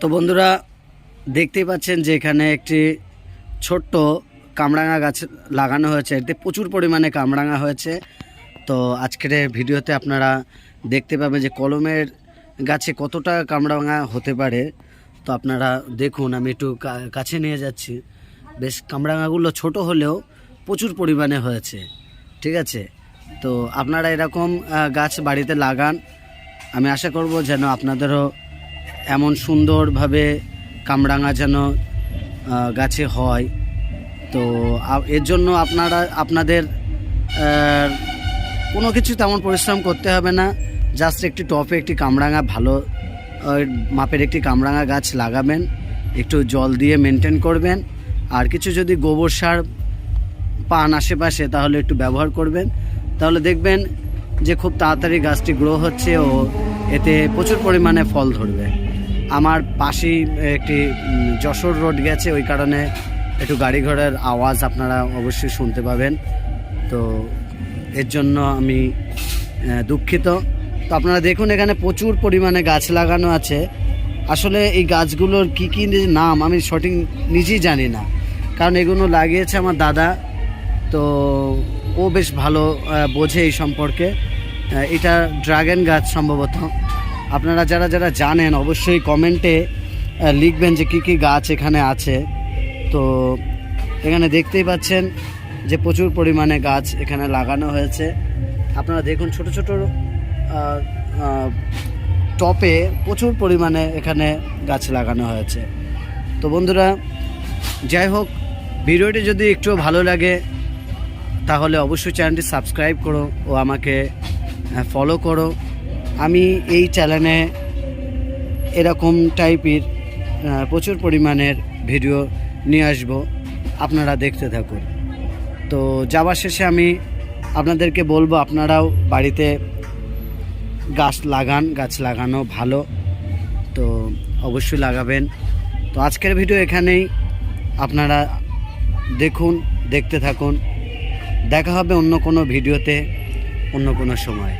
তো বন্ধুরা, দেখতেই পাচ্ছেন যে এখানে একটি ছোট্ট কামরাঙা গাছ লাগানো হয়েছে। এতে প্রচুর পরিমাণে কামরাঙা হয়েছে। তো আজকের ভিডিওতে আপনারা দেখতে পাবেন যে কলমের গাছে কতটা কামরাঙা হতে পারে। তো আপনারা দেখুন, আমি একটু কাছে নিয়ে যাচ্ছি। বেশ, কামরাঙাগুলো ছোট হলেও প্রচুর পরিমাণে হয়েছে। ঠিক আছে? তো আপনারা এরকম গাছ বাড়িতে লাগান। আমি আশা করব যেন আপনাদেরও এমন সুন্দরভাবে কামরাঙা যেন গাছে হয়। তো এর জন্য আপনারা, আপনাদের কোনো কিছু তেমন পরিশ্রম করতে হবে না। জাস্ট একটি টপে একটি কামরাঙা, ভালো মাপের একটি কামরাঙা গাছ লাগাবেন। একটু জল দিয়ে মেনটেন করবেন। আর কিছু যদি গোবর সার পান আশেপাশে, তাহলে একটু ব্যবহার করবেন। তাহলে দেখবেন যে খুব তাড়াতাড়ি গাছটি গ্রো হচ্ছে ও এতে প্রচুর পরিমাণে ফল ধরবে। আমার পাশেই একটি যশোর রোড গেছে, ওই কারণে একটু গাড়ি ঘোড়ার আওয়াজ আপনারা অবশ্যই শুনতে পাবেন। তো এর জন্য আমি দুঃখিত। তো আপনারা দেখুন এখানে প্রচুর পরিমাণে গাছ লাগানো আছে। আসলে এই গাছগুলোর কি কি নাম আমি সঠিক নিজেই জানি না। কারণ এগুলো লাগিয়েছে আমার দাদা। তো ও বেশ ভালো বোঝে এই সম্পর্কে। এটা ড্রাগন গাছ সম্ভবত। আপনারা যারা যারা জানেন, অবশ্যই কমেন্টে লিখবেন যে কি কি গাছ এখানে আছে। তো এখানে দেখতেই পাচ্ছেন যে প্রচুর পরিমাণে গাছ এখানে লাগানো হয়েছে। আপনারা দেখুন ছোট ছোট টপে প্রচুর পরিমাণে এখানে গাছ লাগানো হয়েছে। তো বন্ধুরা, যাই হোক, ভিডিওটি যদি একটু ভালো লাগে, তাহলে অবশ্যই চ্যানেলটি সাবস্ক্রাইব করো ও আমাকে ফলো করো। আমি এই চ্যানেলে এরকম টাইপের প্রচুর পরিমাণের ভিডিও নিয়ে আসব। আপনারা দেখতে থাকুন। তো যাওয়ার শেষে আমি আপনাদেরকে বলব, আপনারাও বাড়িতে গাছ লাগান, গাছ লাগানো ভালো। তো অবশ্যই লাগাবেন। তো আজকের ভিডিও এখানেই। আপনারা দেখুন, দেখতে থাকুন। দেখা হবে অন্য কোনো ভিডিওতে অন্য কোনো সময়।